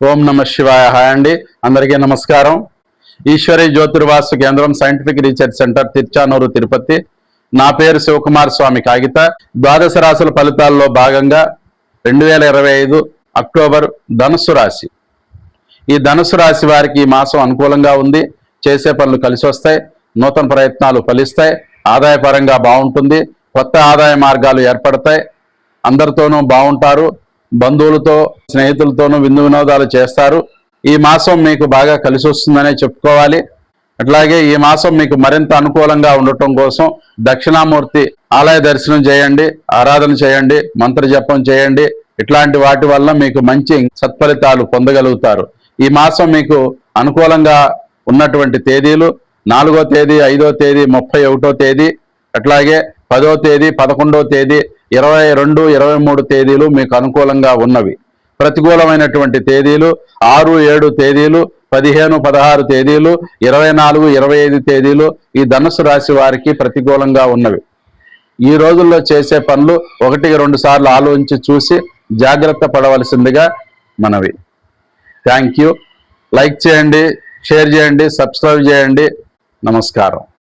ఓం నమ శివాయ. హాయ్ అండి. అందరికీ నమస్కారం. ఈశ్వరి జ్యోతిర్వాసు కేంద్రం scientific research centre Tiruchanur Tirupati. నా పేరు శివకుమార్ స్వామి కాగిత. ద్వాదశ రాశుల ఫలితాల్లో భాగంగా రెండు వేల ఇరవై ఐదు అక్టోబర్ ధనుసు రాశి. ఈ ధనుసు రాశి వారికి ఈ మాసం అనుకూలంగా ఉంది. చేసే పనులు కలిసి వస్తాయి. నూతన ప్రయత్నాలు ఫలిస్తాయి. ఆదాయపరంగా బాగుంటుంది. కొత్త ఆదాయ మార్గాలు ఏర్పడతాయి. అందరితోనూ బాగుంటారు. బంధువులతో స్నేహితులతోనూ విందు వినోదాలు చేస్తారు. ఈ మాసం మీకు బాగా కలిసి వస్తుందనే చెప్పుకోవాలి. అట్లాగే ఈ మాసం మీకు మరింత అనుకూలంగా ఉండటం కోసం దక్షిణామూర్తి ఆలయ దర్శనం చేయండి ఆరాధన చేయండి మంత్ర జపం చేయండి. ఇట్లాంటి వాటి వల్ల మీకు మంచి సత్ఫలితాలు పొందగలుగుతారు. ఈ మాసం మీకు అనుకూలంగా ఉన్నటువంటి తేదీలు నాలుగో తేదీ ఐదో తేదీ ముప్పై ఒకటో తేదీ అట్లాగే పదో తేదీ పదకొండో తేదీ ఇరవై రెండు ఇరవై మూడు తేదీలు మీకు అనుకూలంగా ఉన్నవి. ప్రతికూలమైనటువంటి తేదీలు ఆరు ఏడు తేదీలు పదిహేను పదహారు తేదీలు ఇరవై నాలుగు ఇరవై ఐదు తేదీలు ఈ ధనుసు రాశి వారికి ప్రతికూలంగా ఉన్నవి. ఈ రోజుల్లో చేసే పనులు ఒకటికి రెండు సార్లు ఆలోచించి చూసి జాగ్రత్త పడవలసిందిగా మనవి. థ్యాంక్ యూ లైక్ చేయండి షేర్ చేయండి సబ్స్క్రైబ్ చేయండి. నమస్కారం.